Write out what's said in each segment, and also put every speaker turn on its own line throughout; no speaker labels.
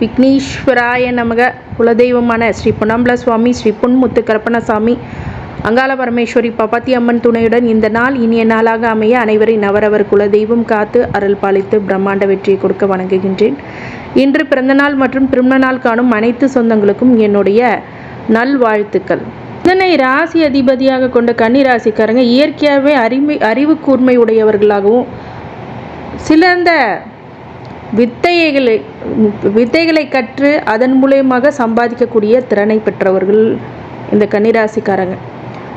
விக்னேஸ்வராய நமக. குலதெய்வமான ஸ்ரீ பொன்னம்பல சுவாமி ஸ்ரீ பொன்முத்து கருப்பணசாமி அங்காள பரமேஸ்வரி பப்பாத்தி அம்மன் துணையுடன் இந்த நாள் இனிய நாளாக அமைய அனைவரின் அவரவர் குலதெய்வம் காத்து அருள் பாலித்து பிரம்மாண்ட வெற்றியை கொடுக்க வணங்குகின்றேன். இன்று பிறந்தநாள் மற்றும் திருமண நாள் காணும் அனைத்து சொந்தங்களுக்கும் என்னுடைய நல்வாழ்த்துக்கள். இதனை ராசி அதிபதியாக கொண்ட கன்னி ராசிக்காரங்க இயற்கையாகவே அறிமை அறிவு கூர்மை உடையவர்களாகவும் சிலந்த வித்தைகளை வித்தைகளை கற்று அதன் மூலயமாக சம்பாதிக்கக்கூடிய திறனை பெற்றவர்கள் இந்த கன்னிராசிக்காரங்க.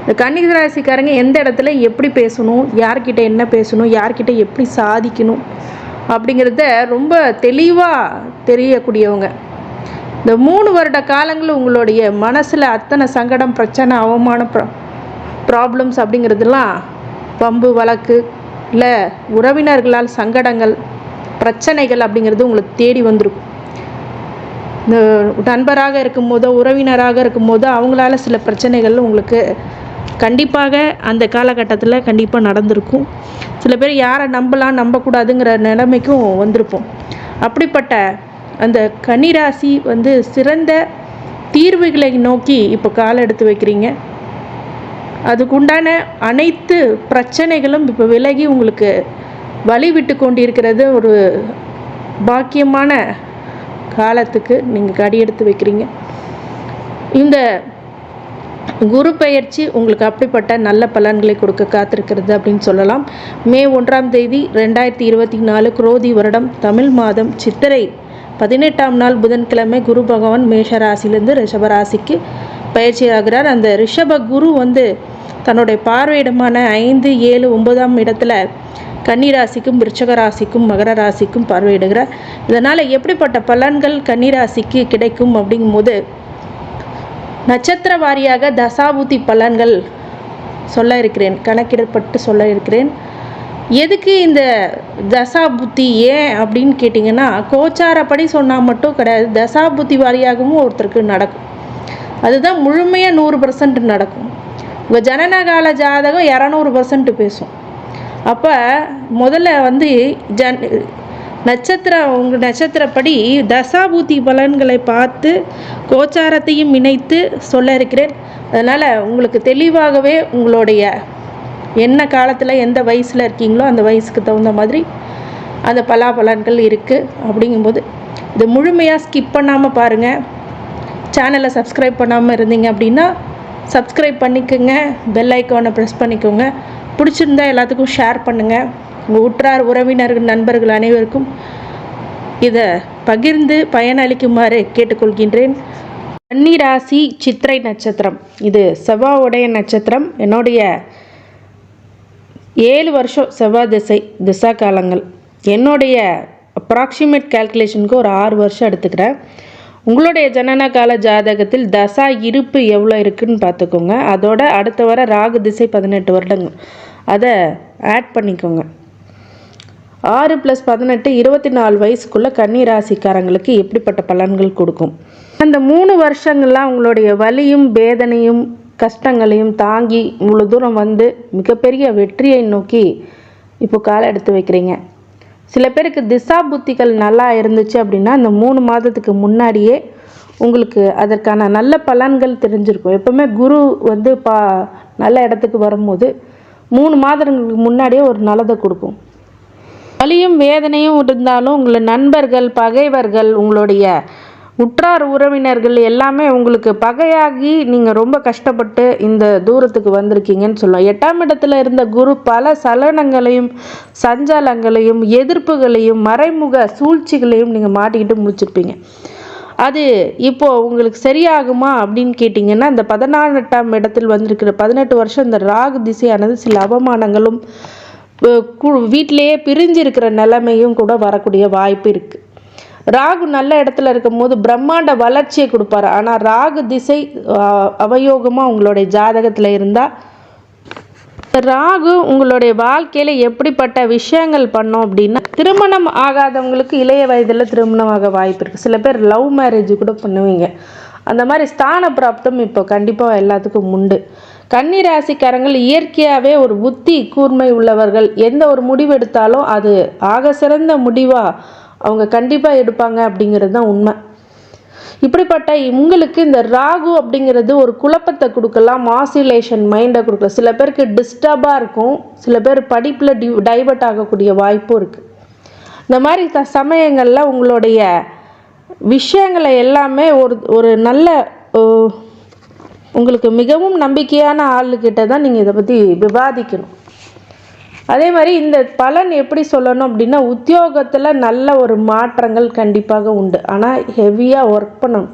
இந்த கன்னிராசிக்காரங்க எந்த இடத்துல எப்படி பேசணும் யார்கிட்ட என்ன பேசணும் யார்கிட்ட எப்படி சாதிக்கணும் அப்படிங்கிறத ரொம்ப தெளிவாக தெரியக்கூடியவங்க. இந்த மூணு வருட காலங்களில் உங்களுடைய மனசில் அத்தனை சங்கடம் பிரச்சனை அவமான ப்ரா ப்ராப்ளம்ஸ் அப்படிங்கிறதுலாம் பம்பு வழக்கு இல்லை உறவினர்களால் சங்கடங்கள் பிரச்சனைகள் அப்படிங்கிறது உங்களுக்கு தேடி வந்திருக்கும். இந்த நண்பராக இருக்கும்போதோ உறவினராக இருக்கும்போதோ அவங்களால சில பிரச்சனைகள் உங்களுக்கு கண்டிப்பாக அந்த காலகட்டத்தில் கண்டிப்பாக நடந்திருக்கும். சில பேர் யாரை நம்பலாம் நம்பக்கூடாதுங்கிற நிலைமைக்கும் வந்திருப்போம். அப்படிப்பட்ட அந்த கன்னிராசி வந்து சிறந்த தீர்வுகளை நோக்கி இப்போ காலை எடுத்து வைக்கிறீங்க. அதுக்குண்டான அனைத்து பிரச்சனைகளும் இப்போ விலகி உங்களுக்கு வழி விட்டு கொண்டிருக்கிறது ஒரு பாக்கியமான காலத்துக்கு நீங்கள் கடி எடுத்து வைக்கிறீங்க. இந்த குரு பெயர்ச்சி உங்களுக்கு அப்படிப்பட்ட நல்ல பலன்களை கொடுக்க காத்திருக்கிறது அப்படின்னு சொல்லலாம். மே ஒன்றாம் தேதி ரெண்டாயிரத்தி இருபத்தி நாலு குரோதி வருடம் தமிழ் மாதம் சித்திரை பதினெட்டாம் நாள் புதன்கிழமை குரு பகவான் மேஷ ராசியிலேருந்து ரிஷப ராசிக்கு பயிற்சி ஆகிறார் அந்த ரிஷப குரு வந்து தன்னுடைய பார்வையிடமான ஐந்து ஏழு ஒன்பதாம் இடத்துல கன்னிராசிக்கும் ராசிக்கும் மகர ராசிக்கும் பார்வையிடுகிறார் இதனால் எப்படிப்பட்ட பலன்கள் கன்னிராசிக்கு கிடைக்கும் அப்படிங்கும்போது நட்சத்திர வாரியாக தசாபுத்தி பலன்கள் சொல்ல இருக்கிறேன் கணக்கிடப்பட்டு சொல்ல இருக்கிறேன். எதுக்கு இந்த தசா புத்தி ஏன் அப்படின்னு கேட்டிங்கன்னா கோச்சாரப்படி சொன்னால் மட்டும் கிடையாது தசா புத்தி வாரியாகவும் ஒருத்தருக்கு நடக்கும். அதுதான் முழுமையாக நூறு பர்சன்ட் நடக்கும். உங்கள் ஜனனகால ஜாதகம் இரநூறு பர்சன்ட் பேசும். அப்போ முதல்ல வந்து ஜன் நட்சத்திரம் உங்கள் நட்சத்திரப்படி தசாபூதி பலன்களை பார்த்து கோச்சாரத்தையும் இணைத்து சொல்ல இருக்கிறேன். அதனால் உங்களுக்கு தெளிவாகவே உங்களுடைய என்ன காலத்தில் எந்த வயசில் இருக்கீங்களோ அந்த வயசுக்கு தகுந்த மாதிரி அந்த பலாபலன்கள் இருக்குது அப்படிங்கும்போது இது முழுமையாக ஸ்கிப் பண்ணாமல் பாருங்கள் சேனலை சப்ஸ்கிரைப் பண்ணாமல் இருந்தீங்க அப்படின்னா சப்ஸ்கிரைப் பண்ணிக்கோங்க. பெல் ஐக்கானை ப்ரெஸ் பண்ணிக்கோங்க. பிடிச்சிருந்தா எல்லாத்துக்கும் ஷேர் பண்ணுங்கள் உங்கள் உற்றார் உறவினர்கள் நண்பர்கள் அனைவருக்கும் இதை பகிர்ந்து பயனளிக்குமாறு கேட்டுக்கொள்கின்றேன். கன்னிராசி சித்திரை நட்சத்திரம். இது செவ்வாவுடைய நட்சத்திரம். என்னுடைய ஏழு வருஷம் செவ்வாய் திசை திசா காலங்கள். என்னுடைய அப்ராக்சிமேட் கேல்குலேஷனுக்கு ஒரு ஆறு வருஷம் எடுத்துக்கிறேன். உங்களுடைய ஜனன கால ஜாதகத்தில் தசா இருப்பு எவ்வளோ இருக்குதுன்னு பார்த்துக்கோங்க. அதோட அடுத்த வர ராகு திசை பதினெட்டு வருடங்கள். அதை ஆட் பண்ணிக்கோங்க. ஆறு ப்ளஸ் பதினெட்டு இருபத்தி நாலு வயசுக்குள்ளே கன்னி ராசிக்காரங்களுக்கு எப்படிப்பட்ட பலன்கள் கொடுக்கும்? அந்த மூணு வருஷங்கள்லாம் உங்களுடைய வலியும் வேதனையும் கஷ்டங்களையும் தாங்கி இவ்வளோ தூரம் வந்து மிகப்பெரிய வெற்றியை நோக்கி இப்போ காலை எடுத்து வைக்கிறீங்க. சில பேருக்கு திசா புத்திகள் நல்லா இருந்துச்சு அப்படின்னா அந்த மூணு மாதத்துக்கு முன்னாடியே உங்களுக்கு அதற்கான நல்ல பலன்கள் தெரிஞ்சிருக்கும். எப்பவுமே குரு வந்து பா நல்ல இடத்துக்கு வரும்போது மூணு மாதங்களுக்கு முன்னாடியே ஒரு நல்லதை கொடுக்கும். வலியும் வேதனையும் இருந்தாலும் உங்களை நண்பர்கள் பகைவர்கள் உங்களுடைய உற்றார் உறவினர்கள் எல்லாமே உங்களுக்கு பகையாகி நீங்கள் ரொம்ப கஷ்டப்பட்டு இந்த தூரத்துக்கு வந்திருக்கீங்கன்னு சொல்லலாம் எட்டாம் இடத்துல இருந்த குரு பல சலனங்களையும் சஞ்சாலங்களையும் எதிர்ப்புகளையும் மறைமுக சூழ்ச்சிகளையும் நீங்கள் மாட்டிக்கிட்டு முடிச்சிருப்பீங்க அது இப்போது உங்களுக்கு சரியாகுமா அப்படின்னு கேட்டிங்கன்னா இந்த பதினாலெட்டாம் இடத்தில் வந்திருக்கிற பதினெட்டு வருஷம் இந்த ராகு திசையானது சில அவமானங்களும் வீட்டிலேயே பிரிஞ்சு இருக்கிற நிலைமையும் கூட வரக்கூடிய வாய்ப்பு இருக்குது ராகு நல்ல இடத்துல இருக்கும்போது பிரம்மாண்ட வளர்ச்சியை கொடுப்பாரு. ஆனால் ராகு திசை அவயோகமாக உங்களுடைய ஜாதகத்தில் இருந்தால் ராகு உங்களுடைய வாழ்க்கையில் எப்படிப்பட்ட விஷயங்கள் பண்ணோம் அப்படின்னா திருமணம் ஆகாதவங்களுக்கு இளைய வயதில் திருமணம் ஆக வாய்ப்பு இருக்குது சில பேர் லவ் மேரேஜ் கூட பண்ணுவீங்க. அந்த மாதிரி ஸ்தான பிராப்தம் இப்போ கண்டிப்பாக எல்லாத்துக்கும் உண்டு. கன்னி ராசிக்காரங்கள் இயற்கையாகவே ஒரு புத்தி கூர்மை உள்ளவர்கள். எந்த ஒரு முடிவு எடுத்தாலும் அது ஆக சிறந்த முடிவாக அவங்க கண்டிப்பாக எடுப்பாங்க அப்படிங்கிறது தான் உண்மை. இப்படிப்பட்ட உங்களுக்கு இந்த ராகு அப்படிங்கிறது ஒரு குழப்பத்தை கொடுக்கலாம் மாசிலேஷன் மைண்டை கொடுக்கலாம். சில பேருக்கு டிஸ்டர்பாக இருக்கும் சில பேர் படிப்பில் டி டைவர்ட் ஆகக்கூடிய வாய்ப்பும் இருக்குது இந்த மாதிரி த சமயங்களில் உங்களுடைய விஷயங்களை எல்லாமே ஒரு ஒரு நல்ல உங்களுக்கு மிகவும் நம்பிக்கையான ஆளுக்கிட்ட தான் நீங்கள் இதை பற்றி விவாதிக்கணும். அதே மாதிரி இந்த பலன் எப்படி சொல்லணும் அப்படின்னா உத்தியோகத்தில் நல்ல ஒரு மாற்றங்கள் கண்டிப்பாக உண்டு. ஆனால் ஹெவியாக ஒர்க் பண்ணணும்.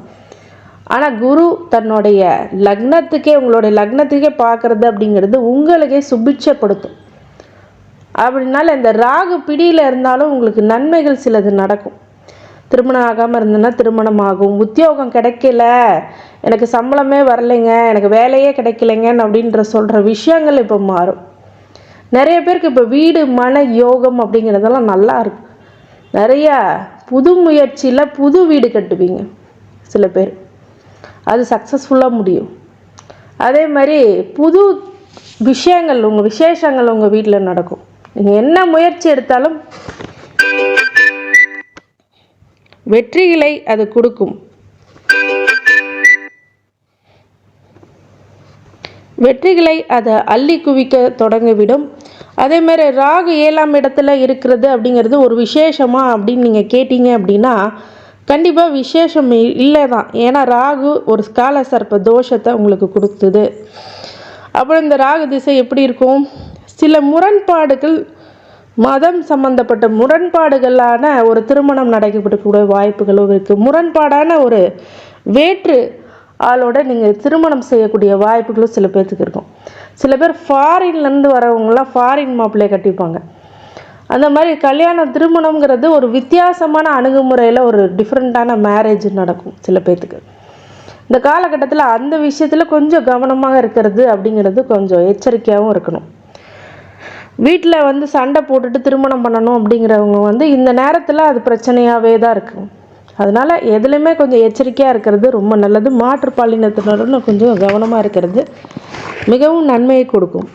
ஆனால் குரு தன்னுடைய லக்னத்துக்கே உங்களுடைய லக்னத்துக்கே பார்க்குறது அப்படிங்கிறது உங்களுக்கே சுபிட்சப்படுத்தும். அப்படின்னால இந்த ராகு பிடியில் இருந்தாலும் உங்களுக்கு நன்மைகள் சிலது நடக்கும். திருமணம் ஆகாமல் இருந்ததுன்னா திருமணம் ஆகும். உத்தியோகம் கிடைக்கல. எனக்கு சம்பளமே வரலைங்க. எனக்கு வேலையே கிடைக்கலைங்க அப்படின்ற சொல்கிற விஷயங்கள் இப்போ மாறும். நிறைய பேருக்கு இப்போ வீடு மன யோகம் அப்படிங்கிறதெல்லாம் நல்லா இருக்கு. நிறையா புது முயற்சியில் புது வீடு கட்டுவீங்க சில பேர். அது சக்ஸஸ்ஃபுல்லாக முடியும். அதே மாதிரி புது விஷயங்கள் உங்கள் விசேஷங்கள் உங்கள் வீட்டில் நடக்கும். நீங்கள் என்ன முயற்சி எடுத்தாலும் வெற்றிகளை அது கொடுக்கும். வெற்றிகளை அதை அள்ளி குவிக்க தொடங்கிவிடும். அதே மாதிரி ராகு ஏழாம் இடத்துல இருக்கிறது அப்படிங்கிறது ஒரு விசேஷமா அப்படின்னு நீங்கள் கேட்டீங்க அப்படின்னா கண்டிப்பாக விசேஷம் இல்லை தான் ஏன்னா ராகு ஒரு கால சர்ப்ப தோஷத்தை உங்களுக்கு கொடுத்துது. அப்புறம் இந்த ராகு திசை எப்படி இருக்கும்? சில முரண்பாடுகள் மதம் சம்பந்தப்பட்ட முரண்பாடுகளான ஒரு திருமணம் நடைபெறக்கூடிய வாய்ப்புகளும் இருக்குது முரண்பாடான ஒரு வேற்று ஆளோட நீங்கள் திருமணம் செய்யக்கூடிய வாய்ப்புகளும் சில பேர்த்துக்கு இருக்கும். சில பேர் ஃபாரின்லேருந்து வரவங்களாம் ஃபாரின் மாப்பிள்ளையை கட்டிப்பாங்க. அந்த மாதிரி கல்யாண திருமணம்ங்கிறது ஒரு வித்தியாசமான அணுகுமுறையில் ஒரு டிஃப்ரெண்ட்டான மேரேஜ் நடக்கும் சில பேர்த்துக்கு இந்த காலகட்டத்தில் அந்த விஷயத்தில் கொஞ்சம் கவனமாக இருக்கிறது அப்படிங்கிறது கொஞ்சம் எச்சரிக்கையாகவும் இருக்கணும். வீட்டில் வந்து சண்டை போட்டுட்டு திருமணம் பண்ணணும் அப்படிங்கிறவங்க வந்து இந்த நேரத்தில் அது பிரச்சனையாகவே தான் இருக்கும் அதனால் எதுலையுமே கொஞ்சம் எச்சரிக்கையாக இருக்கிறது ரொம்ப நல்லது. மாற்று பாலினத்தினருன்னு கொஞ்சம் கவனமாக இருக்கிறது. மிகவும் நன்மையை கொடுக்கும்.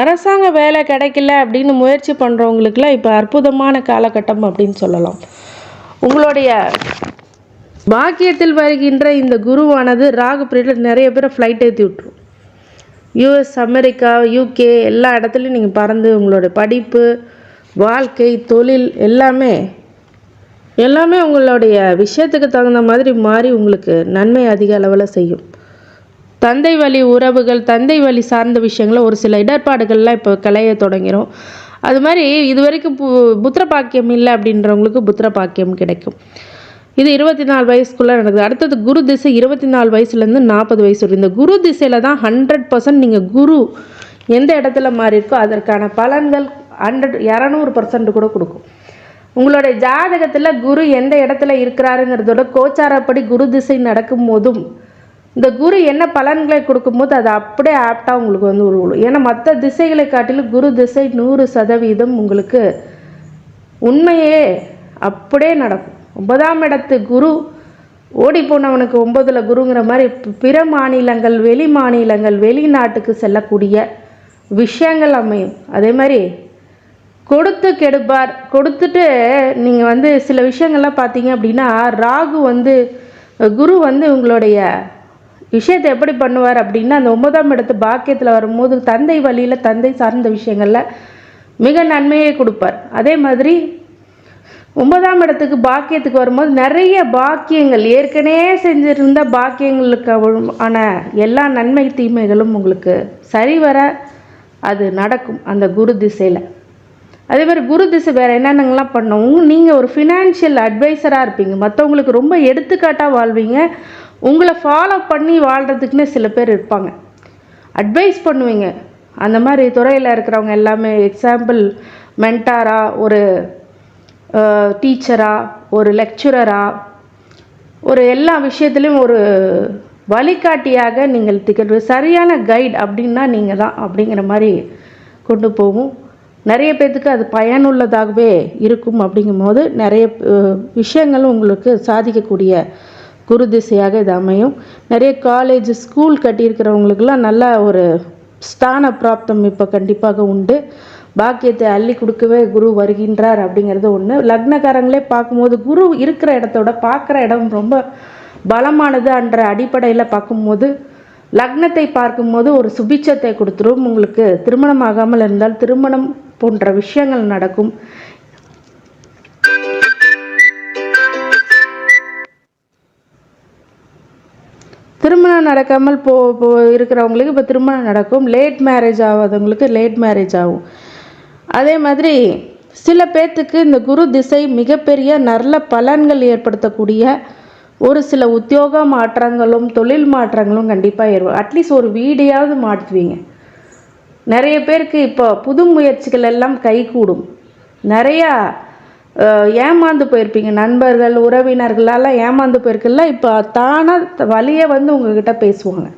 அரசாங்க வேலை கிடைக்கல அப்படின்னு முயற்சி பண்ணுறவங்களுக்குலாம் இப்போ அற்புதமான காலகட்டம் அப்படின்னு சொல்லலாம். உங்களுடைய பாக்கியத்தில் வருகின்ற இந்த குருவானது ராகு பீரியடில் நிறைய பேரை ஃப்ளைட் ஏற்றி விட்டுரும். யூஎஸ் அமெரிக்கா யூகே எல்லா இடத்துலையும் நீங்கள் பறந்து உங்களோட படிப்பு வாழ்க்கை தொழில் எல்லாமே எல்லாமே உங்களுடைய விஷயத்துக்கு தகுந்த மாதிரி மாறி உங்களுக்கு நன்மை அதிக அளவில் செய்யும். தந்தை வழி உறவுகள் தந்தை வழி சார்ந்த விஷயங்கள ஒரு சில இடர்பாடுகள்லாம் இப்போ கலைய தொடங்கிடும் அது மாதிரி இது வரைக்கும் பு புத்திர பாக்கியம் இல்லை அப்படின்றவங்களுக்கு புத்திர பாக்கியம் கிடைக்கும். இது இருபத்தி நாலு வயசுக்குள்ளே நடக்குது. அடுத்தது குரு திசை இருபத்தி நாலு வயசுலேருந்து நாற்பது வயசு வரைக்கும். இந்த குரு திசையில் தான் ஹண்ட்ரட் பர்சன்ட் நீங்கள் குரு எந்த இடத்துல மாறி இருக்கோ அதற்கான பலன்கள் ஹண்ட்ரட் இரநூறு பர்சன்ட் கூட கொடுக்கும். உங்களுடைய ஜாதகத்தில் குரு எந்த இடத்துல இருக்கிறாருங்கிறதோட கோச்சாரப்படி குரு திசை நடக்கும் போதும் இந்த குரு என்ன பலன்களை கொடுக்கும்போது அது அப்படியே ஆப்டாக உங்களுக்கு வந்து உருவம் ஏன்னா மற்ற திசைகளை காட்டிலும் குரு திசை நூறு சதவீதம் உங்களுக்கு உண்மையே அப்படியே நடக்கும். ஒன்பதாம் இடத்து குரு ஓடி போனவனுக்கு ஒன்பதில் குருங்கிற மாதிரி பிற மாநிலங்கள் வெளி மாநிலங்கள் வெளிநாட்டுக்கு செல்லக்கூடிய விஷயங்கள் அமையும். அதே மாதிரி கொடுத்து கெடுப்பார். கொடுத்துட்டு நீங்கள் வந்து சில விஷயங்கள்லாம் பார்த்தீங்க அப்படின்னா ராகு வந்து குரு வந்து உங்களுடைய விஷயத்தை எப்படி பண்ணுவார் அப்படின்னா அந்த ஒன்பதாம் இடத்து பாக்கியத்தில் வரும்போது தந்தை வழியில் தந்தை சார்ந்த விஷயங்களில் மிக நன்மையை கொடுப்பார். அதே மாதிரி ஒன்பதாம் இடத்துக்கு பாக்கியத்துக்கு வரும்போது நிறைய பாக்கியங்கள் ஏற்கனவே செஞ்சிருந்த பாக்கியங்களுக்கு ஆன எல்லா நன்மை தீமைகளும் உங்களுக்கு சரிவர அது நடக்கும் அந்த குரு திசையில். அதே மாதிரி குரு திசை வேறு என்னென்னங்களாம் பண்ணவும் நீங்கள் ஒரு ஃபினான்ஷியல் அட்வைசராக இருப்பீங்க. மற்றவங்களுக்கு ரொம்ப எடுத்துக்காட்டாக வாழ்வீங்க. உங்களை ஃபாலோ பண்ணி வாழ்கிறதுக்குன்னு சில பேர் இருப்பாங்க. அட்வைஸ் பண்ணுவீங்க. அந்த மாதிரி துறையில் இருக்கிறவங்க எல்லாமே எக்ஸாம்பிள் மென்டாராக ஒரு டீச்சராக ஒரு லெக்சுரராக ஒரு எல்லா விஷயத்துலையும் ஒரு வழிகாட்டியாக நீங்கள் திகழ்வு சரியான கைட் அப்படின்னா நீங்கள் தான் அப்படிங்கிற மாதிரி கொண்டு போகும். நிறைய பேர்த்துக்கு அது பயனுள்ளதாகவே இருக்கும் அப்படிங்கும்போது நிறைய விஷயங்களும் உங்களுக்கு சாதிக்கக்கூடிய குரு திசையாக இது அமையும். நிறைய காலேஜ் ஸ்கூல் கட்டியிருக்கிறவங்களுக்கெல்லாம் நல்ல ஒரு ஸ்தான பிராப்தம் இப்போ கண்டிப்பாக உண்டு. பாக்கியத்தை அள்ளி கொடுக்கவே குரு வருகின்றார் அப்படிங்கிறது ஒன்று லக்னக்காரங்களே பார்க்கும்போது குரு இருக்கிற இடத்தோட பார்க்குற இடம் ரொம்ப பலமானது என்ற அடிப்படையில் பார்க்கும்போது லக்னத்தை பார்க்கும்போது ஒரு சுபிச்சத்தை கொடுத்துரும். உங்களுக்கு திருமணம் ஆகாமல் இருந்தால் திருமணம் போன்ற விஷயங்கள் நடக்கும். திருமணம் நடக்காமல் போ போ இருக்கிறவங்களுக்கு இப்போ திருமணம் நடக்கும். லேட் மேரேஜ் ஆகாதவங்களுக்கு லேட் மேரேஜ் ஆகும். அதே மாதிரி சில பேர்த்துக்கு இந்த குரு திசை மிகப்பெரிய நல்ல பலன்கள் ஏற்படுத்தக்கூடிய ஒரு சில உத்தியோக மாற்றங்களும் தொழில் மாற்றங்களும் கண்டிப்பாக ஏற்படும் அட்லீஸ்ட் ஒரு வீடையாவது மாற்றுவீங்க. நிறைய பேருக்கு இப்போ புது முயற்சிகள் எல்லாம் கைகூடும். நிறையா ஏமாந்து போயிருப்பீங்க. நண்பர்கள் உறவினர்களெல்லாம் ஏமாந்து போயிருக்குல்ல இப்போ தானாக வழியே வந்து உங்ககிட்ட பேசுவாங்க.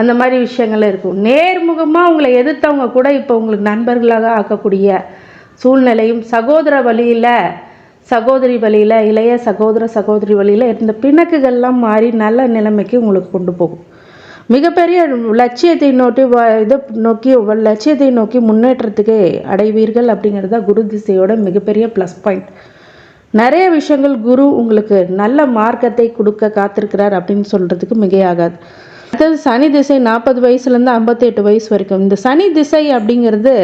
அந்த மாதிரி விஷயங்கள் இருக்கும். நேர்முகமாக உங்களை எதிர்த்தவங்க கூட இப்போ உங்களுக்கு நண்பர்களாக ஆக்கக்கூடிய சூழ்நிலையும் சகோதர வழியில் சகோதரி வழியில் இளைய சகோதர சகோதரி வழியில் இருந்த பிணக்குகள்லாம் மாறி நல்ல நிலைமைக்கு உங்களுக்கு கொண்டு போகும். மிகப்பெரிய லட்சியத்தை நோக்கி வ இதை நோக்கி லட்சியத்தை நோக்கி முன்னேற்றத்துக்கு அடைவீர்கள் அப்படிங்கிறது தான் குரு திசையோட மிகப்பெரிய ப்ளஸ் பாயிண்ட் நிறைய விஷயங்கள் குரு உங்களுக்கு நல்ல மார்க்கத்தை கொடுக்க காத்திருக்கிறார் அப்படின்னு சொல்கிறதுக்கு மிகையாகாது. அடுத்தது சனி திசை நாற்பது வயசுலேருந்து ஐம்பத்தெட்டு வயசு வரைக்கும். இந்த சனி திசை அப்படிங்கிறது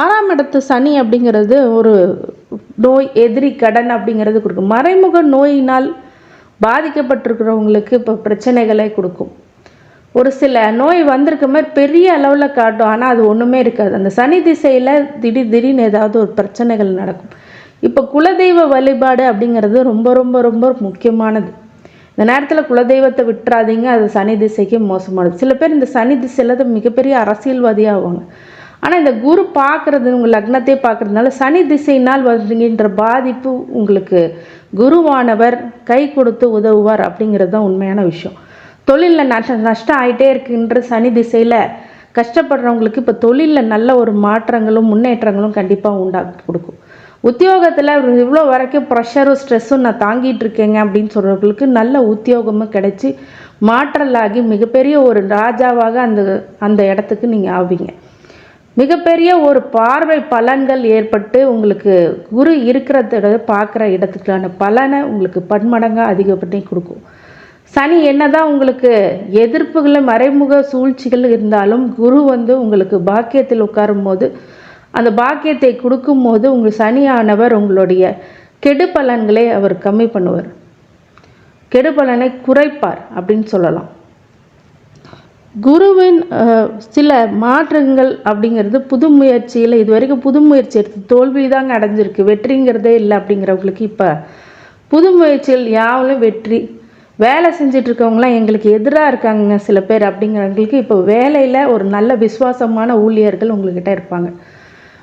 ஆறாம் இடத்து சனி அப்படிங்கிறது ஒரு நோய் எதிரி கடன் அப்படிங்கிறது கொடுக்கும். மறைமுக நோயினால் பாதிக்கப்பட்டிருக்கிறவங்களுக்கு இப்போ பிரச்சனைகளை கொடுக்கும். ஒரு சில நோய் வந்திருக்க மாதிரி பெரிய அளவில் காட்டும். ஆனால் அது ஒன்றுமே இருக்காது. அந்த சனி திசையில் திடீர் திடீர்னு ஏதாவது ஒரு பிரச்சனைகள் நடக்கும். இப்போ குலதெய்வ வழிபாடு அப்படிங்கிறது ரொம்ப ரொம்ப ரொம்ப முக்கியமானது. இந்த நேரத்தில் குலதெய்வத்தை விட்டுறாதீங்க. அது சனி திசைக்கு மோசமானது. சில பேர் இந்த சனி திசையில் தான் மிகப்பெரிய அரசியல்வாதியாக ஆவாங்க. ஆனால் இந்த குரு பார்க்குறது உங்கள் லக்னத்தை பார்க்குறதுனால சனி திசையினால் வருகின்ற பாதிப்பு உங்களுக்கு குருவானவர் கை கொடுத்து உதவுவார் அப்படிங்கிறது தான் உண்மையான விஷயம். தொழிலில் நஷ்ட நஷ்டம் ஆகிட்டே இருக்குன்ற சனி திசையில் கஷ்டப்படுறவங்களுக்கு இப்போ தொழிலில் நல்ல ஒரு மாற்றங்களும் முன்னேற்றங்களும் கண்டிப்பாக உண்டாக்கி கொடுக்கும். உத்தியோகத்தில் இவ்வளோ வரைக்கும் ப்ரெஷரும் ஸ்ட்ரெஸ்ஸும் நான் தாங்கிட்டு இருக்கேங்க அப்படின்னு சொல்கிறவங்களுக்கு நல்ல உத்தியோகமும் கிடைச்சி மாற்றலாகி மிகப்பெரிய ஒரு ராஜாவாக அந்த அந்த இடத்துக்கு நீங்கள் ஆவீங்க. மிகப்பெரிய ஒரு பார்வை பலன்கள் ஏற்பட்டு உங்களுக்கு குரு இருக்கிறத பார்க்குற இடத்துக்கான பலனை உங்களுக்கு பன்மடங்காக அதிகப்பட்டு கொடுக்கும். சனி என்னதான் உங்களுக்கு எதிர்ப்புகளை மறைமுக சூழ்ச்சிகள் இருந்தாலும் குரு வந்து உங்களுக்கு பாக்கியத்தில் உட்காரும்போது அந்த பாக்கியத்தை கொடுக்கும்போது உங்கள் சனியானவர் உங்களுடைய கெடு பலன்களை அவர் கம்மி பண்ணுவார். கெடு பலனை குறைப்பார் அப்படின்னு சொல்லலாம். குருவின் சில மாற்றங்கள் அப்படிங்கிறது புது முயற்சியில் இது வரைக்கும் புது முயற்சி எடுத்து தோல்வி தாங்க அடைஞ்சிருக்கு. வெற்றிங்கிறதே இல்லை அப்படிங்கிறவங்களுக்கு இப்போ புது முயற்சிகள் யாவலும் வெற்றி வேலை செஞ்சுட்டு இருக்கவங்களாம் எங்களுக்கு எதிராக இருக்காங்க சில பேர் அப்படிங்கிறவங்களுக்கு இப்போ வேலையில் ஒரு நல்ல விசுவாசமான ஊழியர்கள் உங்கள்கிட்ட இருப்பாங்க.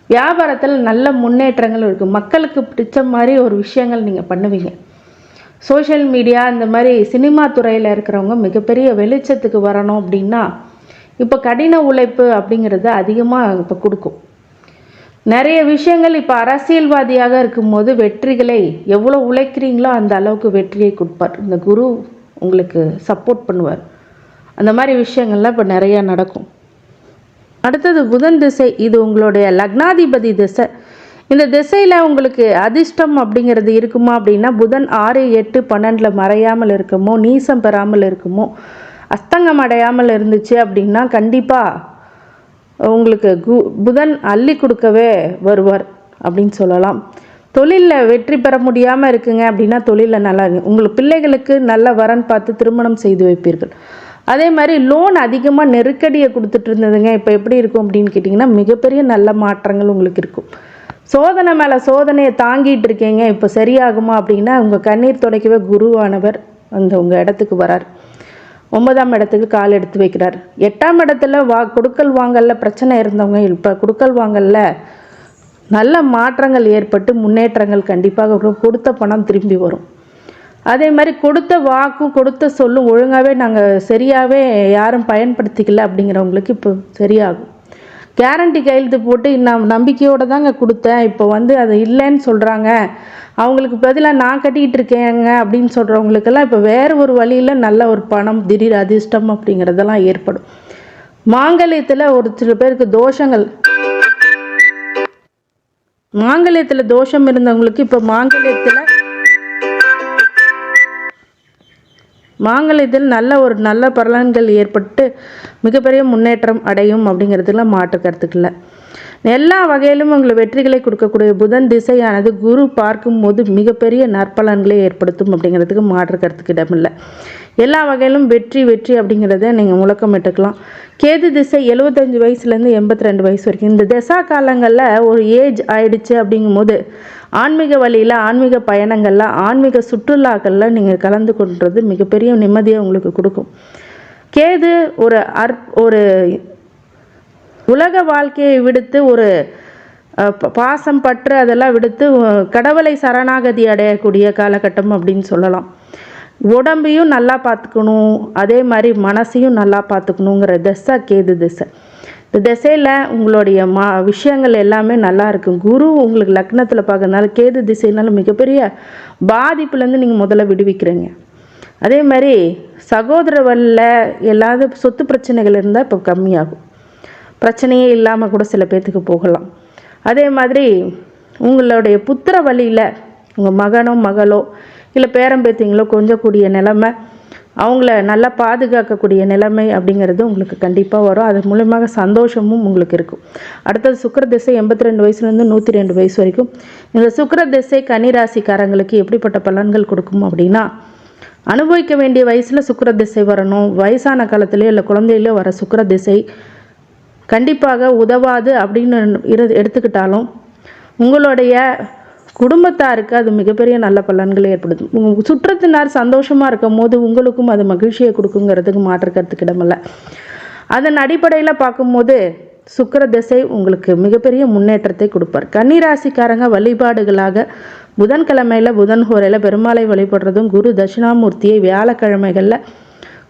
வியாபாரத்தில் நல்ல முன்னேற்றங்கள் இருக்குது மக்களுக்கு பிடிச்ச மாதிரி ஒரு விஷயங்கள் நீங்கள் பண்ணுவீங்க. சோஷியல் மீடியா இந்த மாதிரி சினிமா துறையில் இருக்கிறவங்க மிகப்பெரிய வெளிச்சத்துக்கு வரணும் அப்படின்னா இப்போ கடின உழைப்பு அப்படிங்கிறது அதிகமாக இப்போ கொடுக்கும். நிறைய விஷயங்கள் இப்போ அரசியல்வாதியாக இருக்கும்போது வெற்றிகளை எவ்வளோ உழைக்கிறீங்களோ அந்த அளவுக்கு வெற்றியை கொடுப்பார். இந்த குரு உங்களுக்கு சப்போர்ட் பண்ணுவார். அந்த மாதிரி விஷயங்கள்லாம் இப்போ நிறையா நடக்கும். அடுத்தது புதன் திசை இது உங்களுடைய லக்னாதிபதி திசை. இந்த திசையில் உங்களுக்கு அதிர்ஷ்டம் அப்படிங்கிறது இருக்குமா அப்படின்னா புதன் ஆறு எட்டு பன்னெண்டில் மறையாமல் இருக்குமோ நீசம் பெறாமல் இருக்குமோ அஸ்தங்கம் அடையாமல் இருந்துச்சு அப்படின்னா கண்டிப்பாக உங்களுக்கு கு புதன் அள்ளி கொடுக்கவே வருவார் அப்படின்னு சொல்லலாம். தொழிலில் வெற்றி பெற முடியாமல் இருக்குங்க அப்படின்னா தொழிலில் நல்லா இருக்கு. உங்களுக்கு பிள்ளைகளுக்கு நல்ல வரன் பார்த்து திருமணம் செய்து வைப்பீர்கள். அதே மாதிரி லோன் அதிகமாக நெருக்கடியை கொடுத்துட்டு இருந்ததுங்க. இப்போ எப்படி இருக்கும் அப்படின்னு கேட்டிங்கன்னா மிகப்பெரிய நல்ல மாற்றங்கள் உங்களுக்கு இருக்கும். சோதனை மேலே சோதனையை தாங்கிட்டு இருக்கீங்க இப்போ சரியாகுமா அப்படின்னா உங்கள் கண்ணீர் துடைக்கவே குருவானவர் அந்த உங்கள் இடத்துக்கு வரார். ஒன்பதாம் இடத்துக்கு கால் எடுத்து வைக்கிறார். எட்டாம் இடத்துல வா கொடுக்கல் வாங்கல்ல பிரச்சனை இருந்தவங்க இப்போ கொடுக்கல் வாங்கல்ல நல்ல மாற்றங்கள் ஏற்பட்டு முன்னேற்றங்கள் கண்டிப்பாக வரும். கொடுத்த பணம் திரும்பி வரும். அதே மாதிரி கொடுத்த வாக்கும் கொடுத்த சொல்லும் ஒழுங்காகவே நாங்கள் சரியாகவே யாரும் பயன்படுத்திக்கல அப்படிங்கிறவங்களுக்கு இப்போ சரியாகும். கேரண்டி கையெழுத்து போட்டு நான் நம்பிக்கையோடு தாங்க கொடுத்தேன். இப்போ வந்து அது இல்லைன்னு சொல்கிறாங்க அவங்களுக்கு பதிலாக நான் கட்டிக்கிட்டு இருக்கேங்க அப்படின்னு சொல்கிறவங்களுக்கெல்லாம் இப்போ வேறு ஒரு வழியில் நல்ல ஒரு பணம் திடீர் அதிர்ஷ்டம் அப்படிங்கிறதெல்லாம் ஏற்படும். மாங்கல்யத்தில் ஒரு சில பேருக்கு தோஷங்கள். மாங்கல்யத்தில் தோஷம் இருந்தவங்களுக்கு இப்போ மாங்கல்யத்தில் மாங்கல்யத்தில் நல்ல ஒரு நல்ல பலன்கள் ஏற்பட்டு மிகப்பெரிய முன்னேற்றம் அடையும் அப்படிங்கிறதுல மாற்று கருத்துக்கல எல்லா வகையிலும் உங்களை வெற்றிகளை கொடுக்கக்கூடிய புதன் திசையானது குரு பார்க்கும்போது மிகப்பெரிய நற்பலன்களை ஏற்படுத்தும் அப்படிங்கிறதுக்கு மாற்று கருத்துக்கு இடமில்லை. எல்லா வகையிலும் வெற்றி வெற்றி அப்படிங்கிறத நீங்கள் முழக்கமிட்டுக்கலாம் கேது திசை எழுபத்தஞ்சு வயசுலேருந்து எண்பத்தி ரெண்டு வயசு வரைக்கும். இந்த திசா காலங்களில் ஒரு ஏஜ் ஆயிடுச்சு அப்படிங்கும்போது ஆன்மீக வழியில் ஆன்மீக பயணங்களில் ஆன்மீக சுற்றுலாக்களில் நீங்கள் கலந்து கொண்டது மிகப்பெரிய நிம்மதியை உங்களுக்கு கொடுக்கும். கேது ஒரு அற் ஒரு உலக வாழ்க்கையை விடுத்து ஒரு பாசம் பற்று அதெல்லாம் விடுத்து கடவுளை சரணாகதி அடையக்கூடிய காலகட்டம் அப்படின்னு சொல்லலாம். உடம்பையும் நல்லா பார்த்துக்கணும் அதே மாதிரி மனசையும் நல்லா பார்த்துக்கணுங்கிற திசை கேது திசை. இந்த திசையில் உங்களுடைய மா விஷயங்கள் எல்லாமே நல்லா இருக்கும். குரு உங்களுக்கு லக்னத்தில் பார்க்கறதுனால கேது திசைனால மிகப்பெரிய பாதிப்புலேருந்து நீங்கள் முதல்ல விடுவிக்கிறீங்க. அதே மாதிரி சகோதர வழியில் எல்லாது சொத்து பிரச்சனைகள் இருந்தால் இப்போ கம்மியாகும். பிரச்சனையே இல்லாமல் கூட சில பேர்த்துக்கு போகலாம். அதே மாதிரி உங்களுடைய புத்திர வழியில் உங்கள் மகனோ மகளோ இல்லை பேரம்பேத்திங்களோ கொஞ்சக்கூடிய நிலைமை அவங்கள நல்லா பாதுகாக்கக்கூடிய நிலைமை அப்படிங்கிறது உங்களுக்கு கண்டிப்பாக வரும். அது மூலமாக சந்தோஷமும் உங்களுக்கு இருக்கும். அடுத்தது சுக்கர திசை எண்பத்தி ரெண்டு வயசுலேருந்து நூற்றி ரெண்டு வயசு வரைக்கும். இந்த சுக்கர திசை கன்னிராசிக்காரங்களுக்கு எப்படிப்பட்ட பலன்கள் கொடுக்கும் அப்படின்னா அனுபவிக்க வேண்டிய வயசில் சுக்கிர திசை வரணும். வயசான காலத்திலேயோ இல்லை குழந்தையிலோ வர சுக்கர திசை கண்டிப்பாக உதவாது அப்படின்னு இரு எடுத்துக்கிட்டாலும் உங்களுடைய குடும்பத்தாருக்கு அது மிகப்பெரிய நல்ல பலன்களை ஏற்படுத்தும். உங்க சுற்றத்தினார் சந்தோஷமாக இருக்கும் போது உங்களுக்கும் அது மகிழ்ச்சியை கொடுக்குங்கிறதுக்கு மாற்று கருத்துக்கு இடமில்ல. அதன் அடிப்படையில் பார்க்கும்போது சுக்கர திசை உங்களுக்கு மிகப்பெரிய முன்னேற்றத்தை கொடுப்பார். கன்னிராசிக்காரங்க வழிபாடுகளாக புதன்கிழமையில் புதன் ஹோரையில் பெருமாளை வழிபடுறதும் குரு தட்சிணாமூர்த்தியை வியாழக்கிழமைகளில்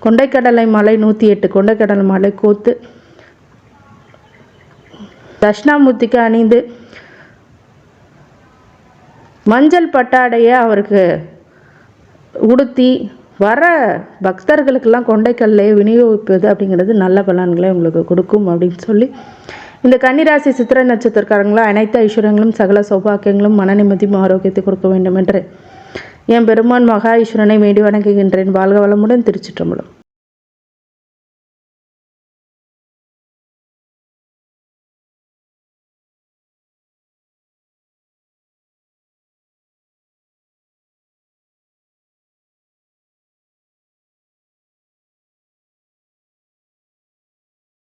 கொண்டைக்கடலை மாலை நூற்றி எட்டு கொண்டைக்கடலை மாலை கோத்து தட்சிணாமூர்த்திக்கு அணிந்து மஞ்சள் பட்டாடையை அவருக்கு உடுத்தி வர பக்தர்களுக்கெல்லாம் கொண்டைக்கல்லையே விநியோகிப்பது அப்படிங்கிறது நல்ல பலன்களை உங்களுக்கு கொடுக்கும் அப்படின்னு சொல்லி இந்த கன்னிராசி சித்திரை நட்சத்திரக்காரங்களும் அனைத்து ஐஸ்வர்யங்களும் சகல சௌபாக்கியங்களும் மன நிம்மதியும் ஆரோக்கியத்தை கொடுக்க வேண்டும் என்று என் பெருமான் மகா ஈஸ்வரனை வேண்டி வணங்குகின்றேன். வாழ்க வளமுடன் திருச்சிற்றம்பலம்.